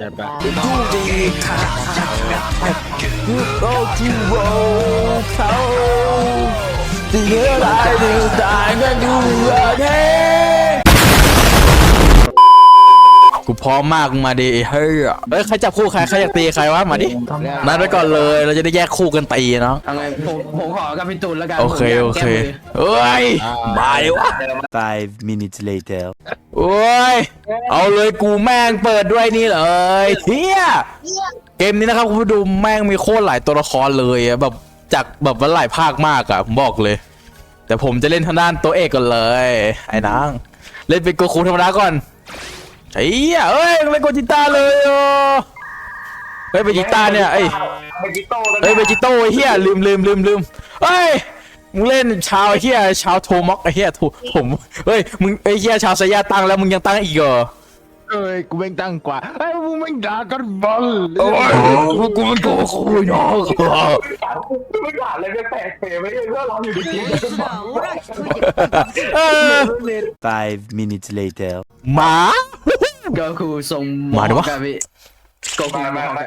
จัดไปดูดีค่ะดูโอ้ดูโอ้เขาดีอะไรดีตายนั่นดูอะ กูพร้อมมากมึงมาดิเฮ้ยเฮ้ยใครจับคู่ใครใครอยากตีใครวะมาดินัดไว้ก่อนเลยเราจะได้แยกคู่กันตีเนาะเอาไงผมผมขอกับพี่ตูนแล้วกันโอเคผมยากโอเคแก้มืเอ้ยมาดิวะ Five minutes later. โอ้ยเอาเลยกูแม่งเปิดด้วยนี่เลยเฮียเกมนี้นะครับคุณผู้ดูแม่งมีโคตรหลายตัวละครเลยอะแบบจากแบบว่าหลายภาคมากอะผมบอกเลย แต่ผมจะเล่นทางด้านตัวเอกก่อนเลย ไอ้นางเล่นเป็นโกคูธรรมดาก่อน ไอ้เหี้ยเอ้ยเล่นโกจิต้าเลยอะเฮ้ยเบจิต้าเนี่ยไอ้ยเบจิโต้ก็เฮ้ยเบจิโต้ไอ้เฮียลืมลืมลืมลืมเฮ้ยมึงเล่นชาวไอ้เฮียชาวโทม็อกไอ้เฮียถูผมเฮ้ยมึงไอ้เฮียชาวสยาตั้งแล้วมึงยังตั้งอีกเหรอเอ้ยกูแม่งตั้งกว่าไอ้ยมึงแม่งด่ากันบอลโอ้ยพวกกูมันโกคูน้องไม่ด่าเลยไม่แปลกเปรย์ไม่ได้เพื่อเราอยู่ในเกมกันหมดเออ Five minutes later. หมา ก็คือส่งมาดิวะกับพี่โกคูมามามามา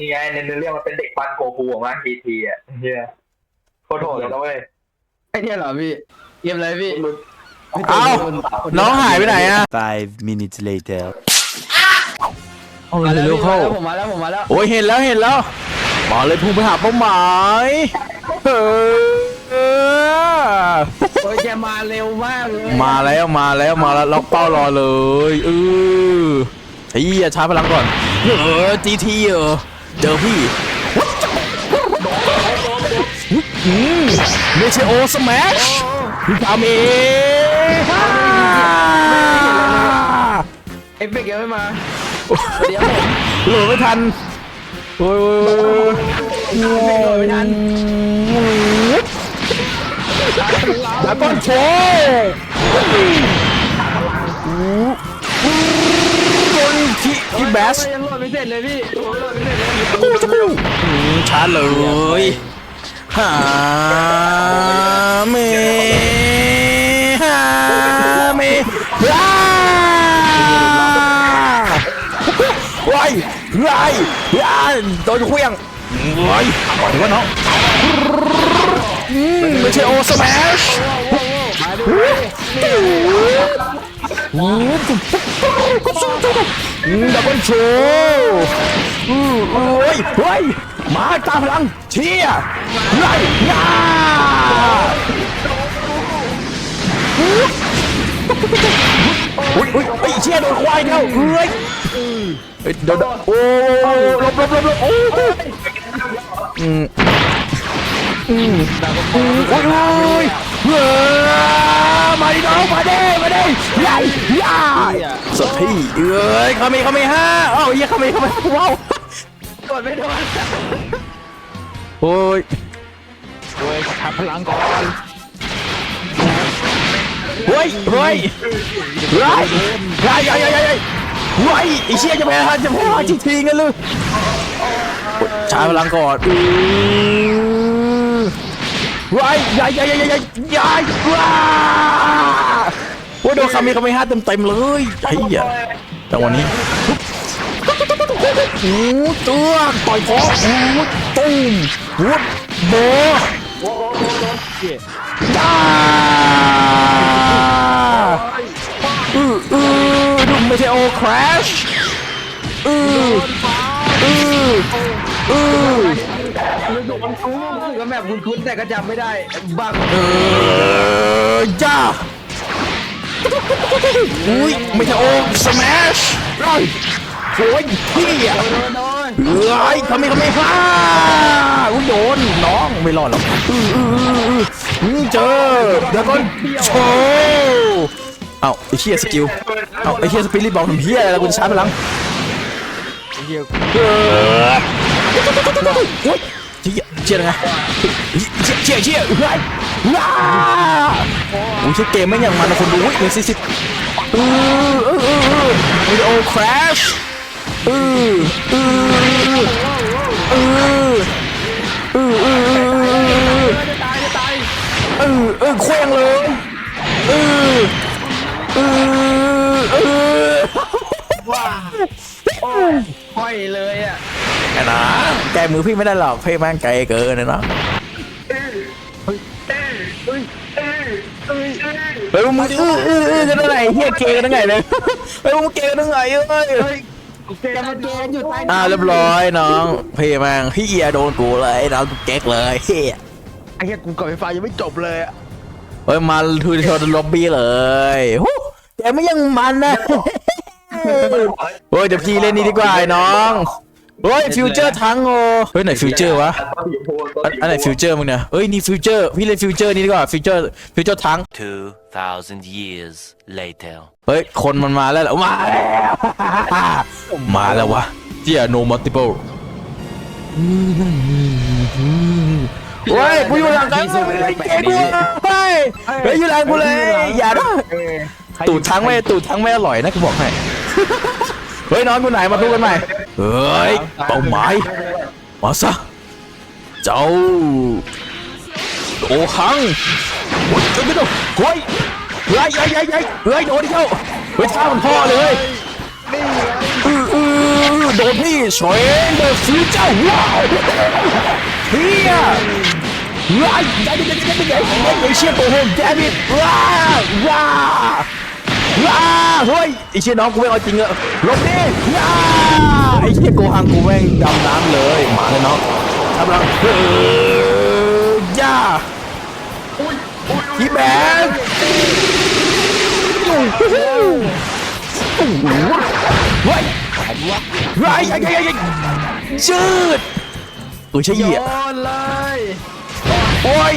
นี่ไงในเรื่องมันเป็นเด็กปันโกคูของมันทีทีอะเฮียโคตรโหดเลยนะเว้ยไอ้เนี่ยเหรอพี่เยี่ยมเลยพี่เอ้า น้องหายไปไหนอะ Five minutes later. เอามาแล้วเร็วๆเข้า ผมมาแล้วผมมาแล้วโอ้ยเห็นแล้วเห็นแล้ว มาเลยพุ่งไปหาเป้าหมาย เออโอ้ยแกมาเร็วมากเลยมาแล้วมาแล้วมาแล้วล็อกเป้ารอเลยเออไอ้เหี้ยชาร์จพลังก่อนเออจีทีเออเจอพี่อืมเมเชโอสแมชพี่ทำเองเอฟเฟกต์ยังไม่มาเดี๋ยวผมโหลดไม่ทันโอ้ยโอ้ยโอ้ยโหล ดไดาก้อนโชว์โดนที่ที่แบสยังโหลดไม่เสร็จเลยพี่ผมโหลดไม่เสร็จเลยอืมช้าเลยหาเมหาเมว้าว้ายว้ายว้ายโดนเครื่องว้ายก่อนดีกว่าน้อง ไม่ใช่โอสแมชอืมดับเบิลโชว์อือเอ้ยเฮ้ยมาตาพลังเชียร์ไล่ยาอุ้ยอุ้ยไอ้เชียร์โดนควายเข้าเฮ้ยเดี๋ยวโอ้ลบลบลบลบโอ้อืม อืมอืมโอ้ยโอ้ยเฮ้ยมาดิน้องมาดิมาดิใหญ่ใหญ่สักทีเอ้ยเขามีเขามีห้าเอ้าเหี้ยเขามีเขามีว้าวกดไม่โดนโอ้ยโอ้ยขับพลังก่อนเฮ้ยเฮ้ยเฮ้ยเฮ้ยเฮ้ยเฮ้ยเฮ้ยเฮ้ยไอ้เชี่ยจะไปหาจะไปหาจริงๆกันเลยชาพลังก่อนอือ เฮ้ยใหญ่ใหญ่ใหญ่ใหญ่ใหญ่ว้าโอ้ยโดนคามีคามีห้าเต็มเต็มเลยไอ้เหี้ยจังหวะนี้โอ้ตัวต่อยคอโอ้ตุ้มวุดโบจ้าอืออือดูไม่ใช่โอคราชอืออืออือ รู้สึกมันคุ้นรู้สึกว่าแบบคุ้นๆแต่ก็จำไม่ได้บ้างเออจ้าอุ้ยไม่ใช่โอสแมชไอ้โอ้ยพี่อะโดนโดนเอ้ยทำไมเขาไม่ฟ้าอุ้ยโดนน้องไม่รอดหรอกอืออืออืออืออือเจอเดี๋ยวก่อนโชว์เอ้าไอ้เชี่ยสกิลเอ้าไอ้เชี่ยสปิริตบอกทำเฮียอะไรแล้วกูจะชาร์จพลังเฮียเออ เชี่ยเชี่ยยังไงเชี่ยเชี่ยเชี่ยเฮ้ยว้าโอ้ยเชี่ยเกมไม่งอย่างมันนะคนดูอุ้ยเลยสี่สิเออเออเออเออวิดีโอคราชเออเออเออเออเออจะตายจะตายเออเออเคว้งเลยเออเออเออว้าโอ้ ก้มือพี่ไม่ได้หรอกพี่แม่งไกลเกินนะเนาะเฮ้ยมึงอื้ออื้ออื้อกันตั้งไหนเฮียเกย์กันตั้งไหนเลยเฮ้ยมึงเกย์กันตั้งไหนเอ้ยแกมาแกอยู่ใต้อ่าเรียบร้อยน้องพี่แม่งพี่เอียโดนกูเลยน้องกูเก๊กเลยเฮียไอ้เหี้ยกูกับไฟฟ้ายังไม่จบเลยอะเฮ้ยมาทูดิโชว์ล็อบบี้เลยฮู้แกไม่ยังมันนะเฮ้ยเดี๋ยวพี่เล่นนี่ดีกว่าไอ้น้อง เฮ้ยฟิวเจอร์ทั้งโอเฮ้ยไหนฟิวเจอร์วะอันอันไหนฟิวเจอร์มึงเนี่ยเอ้ยนี่ฟิวเจอร์พี่เล่นฟิวเจอร์นี่ดีกว่าฟิวเจอร์ฟิวเจอร์ทั้ง 2,000 years later. เฮ้ย คนมันมาแล้วเหรอมาแล้วมาแล้ววะเจีย no multiple เฮ้ยกูอยู่หลังกันเลยเกดูเฮ้ยเฮ้ยอยู่หลังกูเลยอย่าด้วยเออตูดทั้งไม่ตูดทั้งไม่อร่อยนะกูบอกให้ เฮ้ยน้องกูไหนมาดูกันใหม่เฮ้ยเป้าหมายมาซะเจ้าโอหังโอ้ยเจ้าไม่ต้องเฮ้ยเฮ้ยเฮ้ยเฮ้ยเฮ้ยเฮ้ยโดนดิเจ้าเฮ้ยท่ามันพ่อเลยโดนพี่สวยเดอะฟิวเจอร์ว้าวเฮียว้ายได้ได้ได้ได้ได้ได้ไอ้เชี่ยตัวโหดแกมิดว้าวว้า วว้าเฮ้ยไอ้เชี่ยน้องกูไม่เอาจริงอะลงดิว้าไอ้เชี่ยโกหังกูแม่งดำน้ำเลยมาเลยน้องกำลังเฮ้ยย่าพี่แบงค์เฮ้ยเฮ้ยเฮ้ยเฮ้ยเฮ้ชืดเออใช่เหยียโดนเลยโอ้ย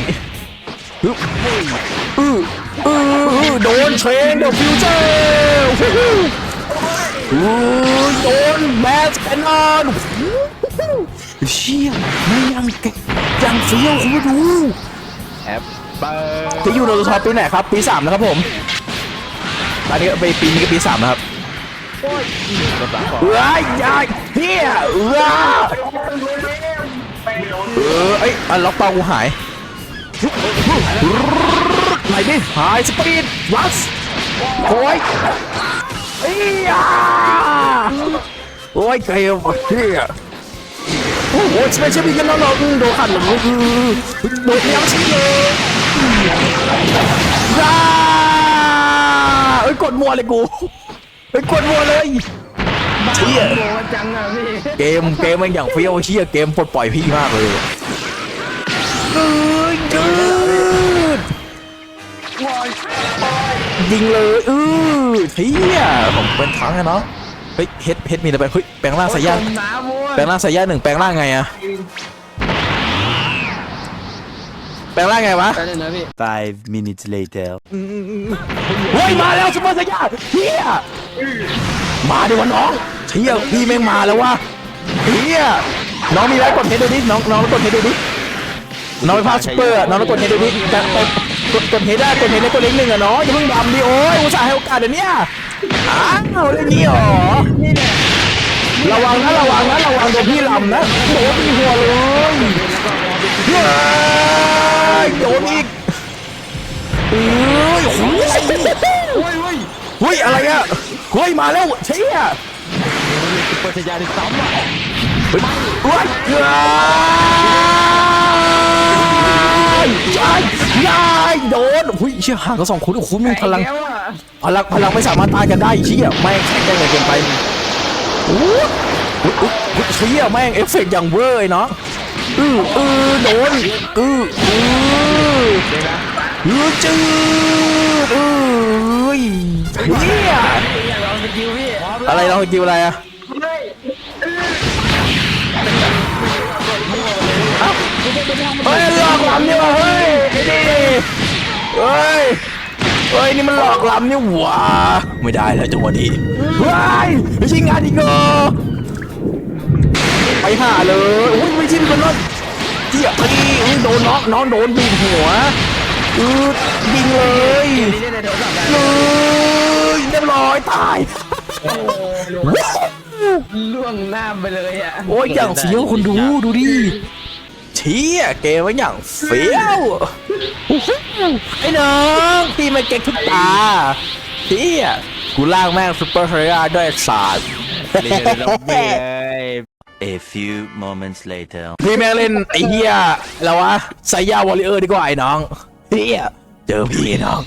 อืออืออือโด นเทรนเดอะฟิวเจอร์อือโดนแมสแคนนอนเชี่ยไม่ยังเก่งยังเฟี้ยวคุณผู้ดูแอปเปิดที่อยู่ในตัวท็อปปีไหนครับปีสามนะครับผมอันนี้ก็ไปปีนี้ก็ปีสามนะครับกำลังบอกเอ้ยยายเฮียเออเออไอ้ยอันล็อกเป้ากูหาย ไหนดิหายสปีดวัสโอ้ยเอ้ยอะโอ้ยเกมเฮียโอ้โหสเปเชียลบีกันแล้วเหรออืมโดนขัดหลังอือโดนยังชิเลยย่าเอ้ยกดมัวเลยกูเอ้ยกดมัวเลยเชี่ยจังอะพี่เกมเกมมันอย่างเฟี้ยวเชี่ยเกมปลดปล่อยพี่มากเลยเอ้ย ยิงเลยอือเฮียผมเป็นทั้งอะเนาะเฮ้ยเฮ็ดเฮ็ดมีอะไรไปเฮ้ยแปลงร่างสายยาจมน้ำมัวแปลงร่างสายยาหนึ่งแปลงร่างไงอะแปลงร่างไงวะไปเลยนะพี่5 minutes later. เฮ้ยมาแล้วซุปเปอร์สายยาเฮียมาดิวะน้องเฮียพี่แม่งมาแล้ววะเฮียน้องมีไว้กดเฮดดูดิน้องน้องกดเฮดดูดิน้องไปพาซุปเปอร์อะน้องต้องกดเฮดดูดิแต่ กดกดเฮดได้กดเฮดได้กดเล็กหนึ่งอะเน้องอย่าเพิ่งดำดิโอ้ยอุตส่าห์ให้โอกาสเดี๋ยวนี้อ้าวเรื่องนี้เหรอระวังนะระวังนะระวังโดนพี่ลำนะโดนพี่หัวเลยเฮ้ยโดนอีกเอ้ยโอ้ยโอ้ยเฮ้ยเฮ้ยอะไรอะเฮ้ยมาแล้วเชี่ยปิดฉายาดิซ้ำอะเฮ้ยเฮ้ย เฮ้ยยายยายโดนหุ้ยเชี่ยห่างกันสองคนโอ้โหมีพลังพลังพลังไม่สามารถตานกันได้เชี่ยแม่งแข็งแกร่งเกินไปโอ้โหอุ๊ยเชี่ยแม่งเอฟเฟกต์อย่างเวอร์เนาะอืออือโดนอืออืออือจืดอือเฮียอองสกิลพี่อะไรเรากิวอะไรอะ เอ้าเฮ้ยหลอกลำนี่วะเฮ้ยไอ้นี่เฮ้ยเฮ้ยนี่มันหลอกลำนี่หว่าไม่ได้แล้วจังหวะนี้เฮ้ยไม่ใช่งานอีกเหรอไปหาเลยอุ้ยไม่ใช่คนรถเจี๊ยบพอดีอุ้ยโดนน้องน้องโดนบีบหัวอือยิงเลยนี่เล่นในโทรศัพท์ได้เลยเรียบร้อยตายล่วงหน้าไปเลยอะ โอ้ยอย่างเฟี้ยวคุณดูดูดิเชี่ยเกมมันอย่างเฟี้ยวโอ้โหไอ้น้องพี่มันเก่งทุกตาเชี่ยกูล่างแม่งซุปเปอร์เฮียร์ด้วยศาสตร์เล่นในโทรศัพท์เลย A few moments later. พี่แม่งเล่นไอ้เหี้ยแล้ววะไซย่าวอริเออร์ดีกว่าไอ้น้องเฮียเจอพี่น้อง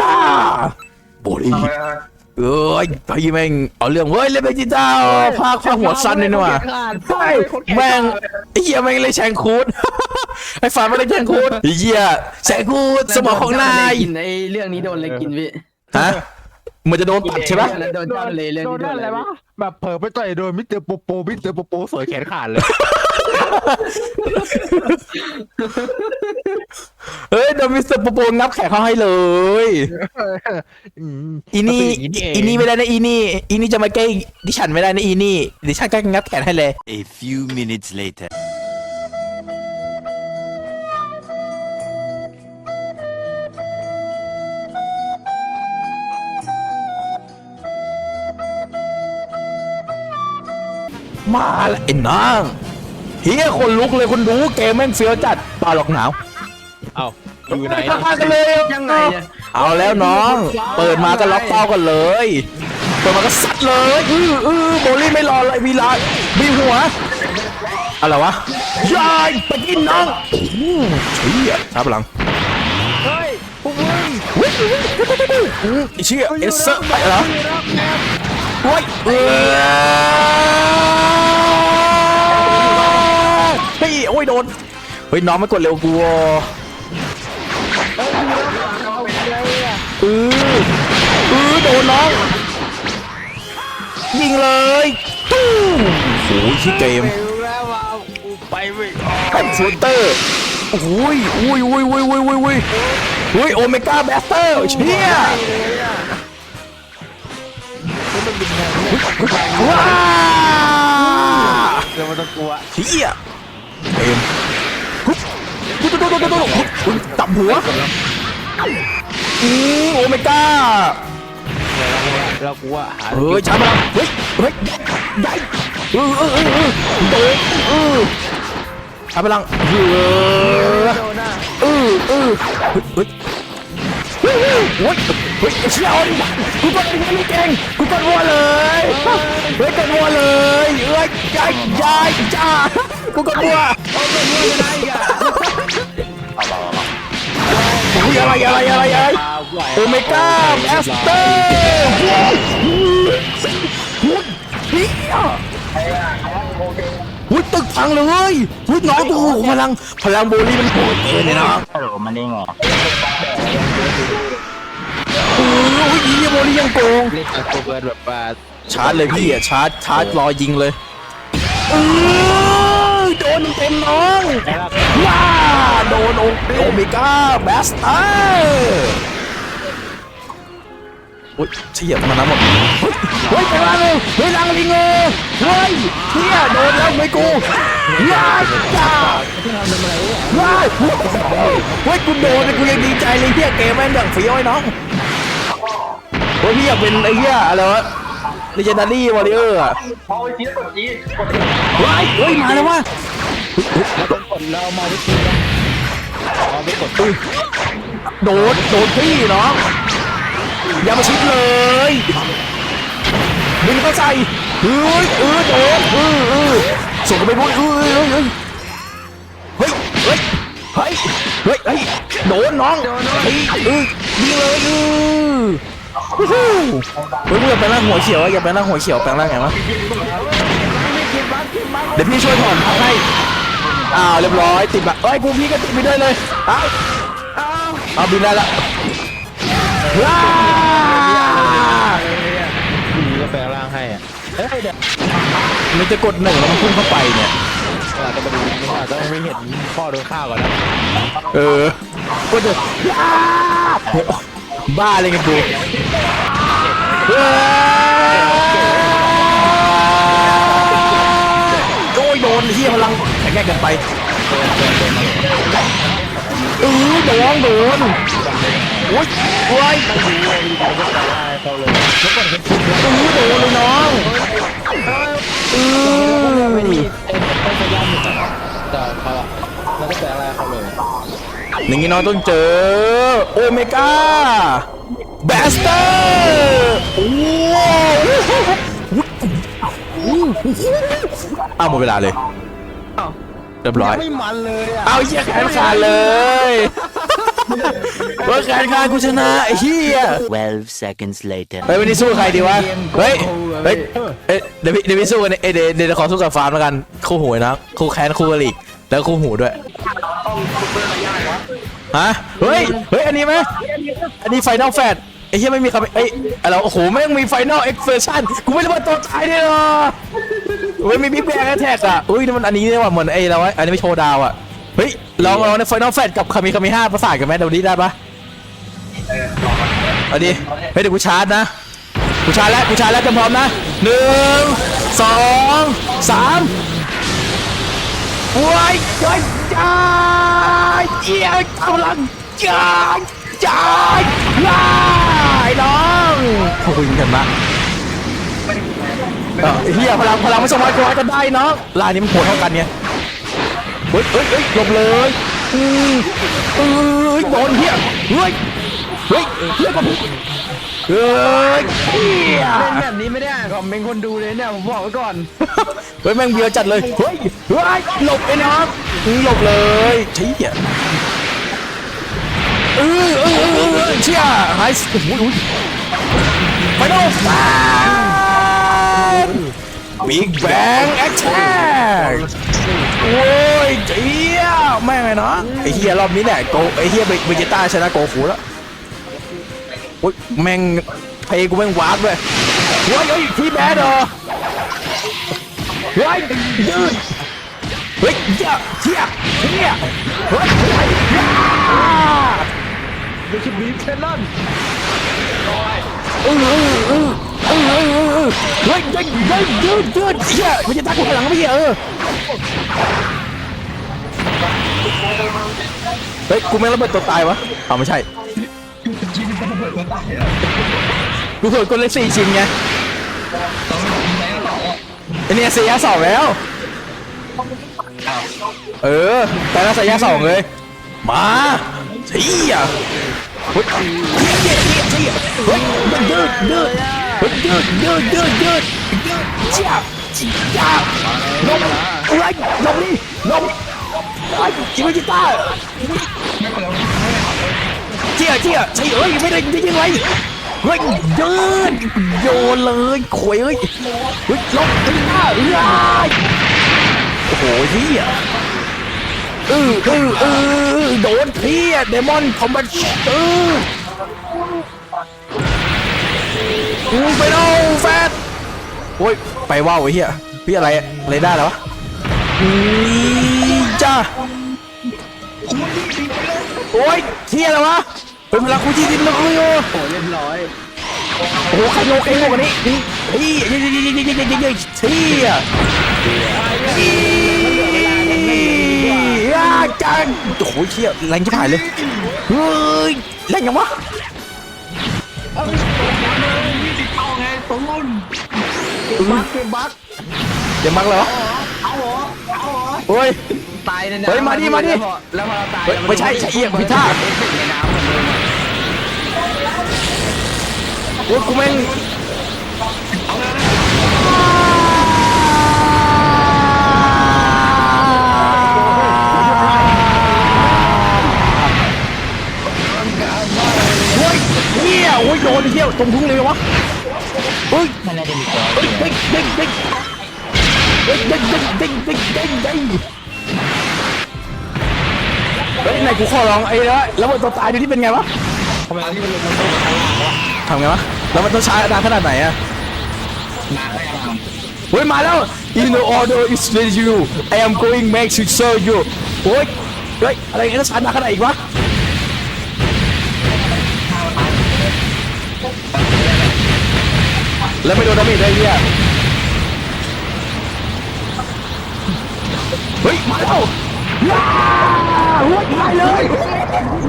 ล่าโบลี่ทำไมฮะ เอ้ยพี่แม่งเอาเรื่องเว้ยเล่นไปจิต้าภาคภาคหัวสั้นเลยนี่หว่าใช่แม่งไอ้เหี้ยแม่งเลยแชงคูดไอ้ฝาไม่ได้แชงคูดไอ้เหี้ยแชงคูดสมองของนายกินไอ้เรื่องนี้โดนอะไรกินพี่ฮะมันจะโดนตัดใช่ปะแล้วโดนเจ้าทะเลเรื่องโดนี้นโดนอะอะไรไรวะวะแบบเผลอไปต่อยโดนมิสเตอร์โปโปมิสเตอร์โปโปสวยแขนขาดเลย เฮ้ยโดนมิสเตอร์โปโปงับแขกเขาให้เลย อืม อีนี่มันเป็นอย่างนี้นี่เอง อีนี่ไม่ได้นะอีนี่อีนี่จะมาแกล้งดิฉันไม่ได้นะอีนี่ดิฉันก็งับแขนให้เลย A few minutes later. มาแล้วไอ้นาง เฮียคนลุกเลยคนดูเกมแม่งเฟี้ยวจัดเปล่าหรอกหนาวเอ้าอยู่ไหนข้างกันเลยยังไงเนี่ยเอาแล้วน้อง เปิดมาก็ล็อกเป้ากันเลย เปิดมาก็ซัดเลยอืออือโบลี่ไม่รอเลยมีลายมีหัวอะไรวะยายไปกินน้องอืมเชี่ยช้าพลังเฮ้ยพวกมึงอืมไอ้เชี่ยเอสเซอร์ไปเหรอโอ้ยเออเฮ้ยโอ้ยโดน เฮ้ยน้องไม่กดเร็วกูอะเออเอโดนน้อง ยิงเลยตู้โอ้ยที่เกมรู้แล้วว่ากูไปไม่แผ่นฟูเตอร์โอ้ยอุ้ยอุ้ยอุ้ยอุ้ยอุ้ยอุ้ยอุ้ยโอเมก้าแบสเตอร์เชี่ยว้าเดี๋ยวมันต้องกลัวเชี่ย เอ็มตุ๊ตุ๊ตุ๊ตุ๊ตุ๊ตุ๊ตับหัวอือโอเมก้าเรากูว่าหาเฮ้ยช้ามาเฮ้ยเฮ้ยใหญ่เออเออเออเออเออเออช้าพลังเฮ้ยเออเออเฮ้ยเฮ้ยเฮ้ยเฮ้ยเชียร์กูกดไม่เก่งกูกดวัวเลยเฮ้ยกดวัวเลยเฮ้ยใหญ่ใหญ่จ้า กูกดวัวโอ้ยอะไรอะไรอะไรอะไรโอเมก้าแมสเตอร์หุ้ยตึกพังเลยหุ้ยน้องตัวพลังพลังโบลี่มันโหดเกินเลยนะฮัลโหลมันได้ไงโอ้ยยีโบลี่ยังโกงเล่นกับตัวเบิร์ดแบบชาร์จเลยพี่อะชาร์จชาร์จรอยิงเลยเออ โดนเต็มน้องว้าโดนโอโอเมก้าแบสเตอร์โอ้ยเฉียบมานะหมดเฮ้ยไปล่างเลยเฮ้ยล่างลิงเลยเฮ้ยเฮียโดนแล้วไม่กูว้าจ้าว้าเฮ้ยกูโดนเลยกูยังดีใจเลยเฮียเกมแม่งอย่างเฟี้อ้น้องเฮ้ยพี่อยากเป็นไอ้เฮียอะไรวะ Legendary Warrior อะพอไปชี้กดชี้กดเฮ้ยเฮ้ยมาแล้ววะ แล้วต้องกดเรามาที่คือเราไม่กดอุ้ยโดนโดนพี่เน้องอย่ามาชิดเลยดึงเข้าใส่เฮ้ยเออโดนเออเออส่งกันไปพูดเออเออเออเฮ้ยเฮ้ยเฮ้ยเฮ้ยเฮ้ยโดนน้องเฮ้ยเออยิงเลยเออฮู้ฮู้เฮ้ยมึงอย่าไปนั่งหัวเขียวอะอย่าไปนั่งหัวเขียวแปลงร่างไงวะเดี๋ยวพี่ช่วยถอนพักให้ อ้าวเรียบร้อยติดแบบเอ้ยกูพี่ก็ติดไปด้วยเลยเอาเอาบินได้ละว้ามีก็แปลงร่างให้อะเฮ้ยเดี๋ยวมันจะกดหนึ่งแล้วมันพุ่งเข้าไปเนี่ยเราจะมาดูนี่ว่าต้องไม่เห็นพ่อโดนฆ่าก่อนนะเออก็จะบ้าเลยไงกูเฮ้ยโอ้ยโดนเฮียพลังแข็ ง่เกินไปเออโดนโดนโอ้ยโอ้ยโดนเลยน้องเอออย่างนี้น้องต้องเจอโอเมก้าแบสเตอร์โอ้อ้าวหมดเวลาเลย รียบร้อย ไม่มันเลยอะเอาเหี้ยแขนขาดเลยว่าแขนขาดกูชนะไอ้เหี้ย 12 seconds later. เฮ้ยวันนี้สู้ใครดีวะ เฮ้ย เฮ้ยเอ้ยเดี๋ยวพี่เดี๋ยวพี่สู้กันเอ้ยเดี๋ยวเดี๋ยวขอสู้กับฟาร์มแล้วกัน คู่หูนะ คู่แคนคู่กะหลีกแล้วคู่หูด้วย ฮะ เฮ้ย เฮ้ย อันนี้ไหมอันนี้ไฟนอลแฟด ไอ้เหี้ยไม่มีคำเอ้ยอะไรวะโอ้โหแม่งมีไฟนอลเอ็กเฟชั่นกูไม่รู้ว่าตัวตายเนี่ยหรอไม่มีบิ๊กแบงแท็กอะอุ้ยนี่มันอันนี้เนี่ยว่ะเหมือนไอ้เราไอ้อันนี้ไม่โชว์ดาวอะเฮ้ยลองลองในไฟนอลแฟดกับคามิคามิห้าประสานกันไหมเดี๋ยวนี้ได้ปะเอาดิเฮ้ยเดี๋ยวกูชาร์จนะกูชาร์จแล้วกูชาร์จแล้วเตรียมพร้อมนะหนึ่งสองสามว้ายจ้ายจ้ายเยี่ยกำลังจ้ายจ้ายไล่น้ องขอบคุณกันมากเออเฮียพลังพลังไม่สมายกว่ากันได้เนาะลายนี้มันโหดเท่ากันเนี่ยเฮ้ยเฮ้ยเฮ้ยหลบเลยอืมเอ้ยโดนเฮียเฮ้ยเฮ้ยเฮียกับเฮ้ยเฮียเล่นแบบนี้ไม่ได้อ่านคอมเมนต์คนดูเลยเนี่ยผมบอกไว้ก่อนเฮ้ยแม่งเบียวจัดเลยเฮ้ยเฮ้ยหลบไอ้น้องหลบเลยเชี่ยเออเออเออเออเออเชี่ยไฮส์โอ้โหโอ้โห ไปโน่ฟาบิ๊กแบงแอคแท็กโอ้ยเจี๊ยแม่งไงเนาะไอ้เฮียรอบนี้เนี่ยโกไอ้เฮียเบเจต้าชนะโกฟูแล้วโอ้ยแม่งเพลงกูแม่งวาร์ปด้วยเฮ้ยเฮ้ยพี่แบดเหรอเฮ้ยยืดเฮ้ยเจ้าเที่ยเที่ยเฮ้ยเฮ้ยย่าดูชิบีเทนลันเออ เออเออเออเออเฮ้ยยืดยืดเที่ยมันจะตากูข้างหลังไม่เหี้ยเออเฮ้ยกูไม่งระเบิดตัวตายวะเอาไม่ใช่กูเกิดคนเล็กสี่ชิ้นไงไอเนี่ยเสียสองแล้ว เออแต่ละสายยาสองเลย มาเฮีย ฮ้ยเฮียเฮียเฮียเฮียเฮ้ยมันยืดยืดเฮ้ยยืดยืดยืดยืดยืดเจ้าเจ้าลมอะไรลมนี่ลมไอ้จิวจิต้าเจี๊ยเจี๊ยใช่เอ้ยไม่ได้ไม่ได้ยังไงเฮ้ยยืดโยนเลยขวยเอ้ยเฮ้ยลมจิต้าเฮ้ยโอ้โหเฮีย เออเออเออโดนเพี้ยเดมอนคอมบัตเออไปเนาแฟดโอ้ย ไปว่าวไอ้เหี้ยพี่อะไรอะไรได้เหรอวะจ้าโอ้ยเที่ยอะไรวะเป็นเวลาคุยที่ดินแล้วคุยโอ้โหเรียบร้อยโอ้โหขยโยกเองกว่านี้นี่นี่นี่นี่นี่นี่นี่เที่ย อ่าจังโอ้โหเชี่ยแรงที่ผ่านเลย เฮ้ยแรงยังวะเอาไงตรงนู้นบักเกมบักเดี๋ยวมักเหรอเอาเหรอเอาเหรอโอ้ย ตายในน้ำเฮ้ยมาดิมาดิแล้วพอเราตายเฮ้ยไม่ใช่ใช่เอียงผิดท่า เอฟเฟกต์ในน้ำหมดเลยอะ โอ้ยกูแม่ง โอ้ยโดนเฮียตรงทุ่งเลยวะเฮ้ยเฮ้ยเด้งเด้งเด้งเด้งเด้งเด้งเด้งเด้งเด้งเด้งเฮ้ยไหนกูขอลองไอ้แล้วแล้วมันตัวตายดูที่เป็นไงวะทำไมที่มันลงมาข้างล่างวะทำไงวะแล้วมันต้องใช้นานขนาดไหนอะเฮ้ยมาแล้ว In the order is with you I am going back to show you โอ้ยเฮ้ยอะไรเงี้ยต้องใช้นานขนาดอีกวะ แล้วไม่โดนดาเมจได้เหี้ยเฮ้ย มาแล้วว้าวโอ้ยตายเลย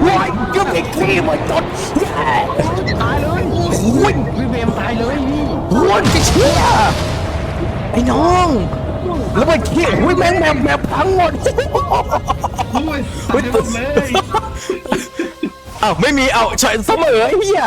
โอ้ยยุบอีกทีมันจดตายเลยโอ้ยพี่เบมตายเลยพี่โอ้ยจะเชื่อไอ้น้องแล้วมันเขี้ยโอ้ยแมงแมวแมวพังหมดอุ้ยตายหมดเลยอ้าไม่มีเอาเฉยเสมอไอ้เหี้ย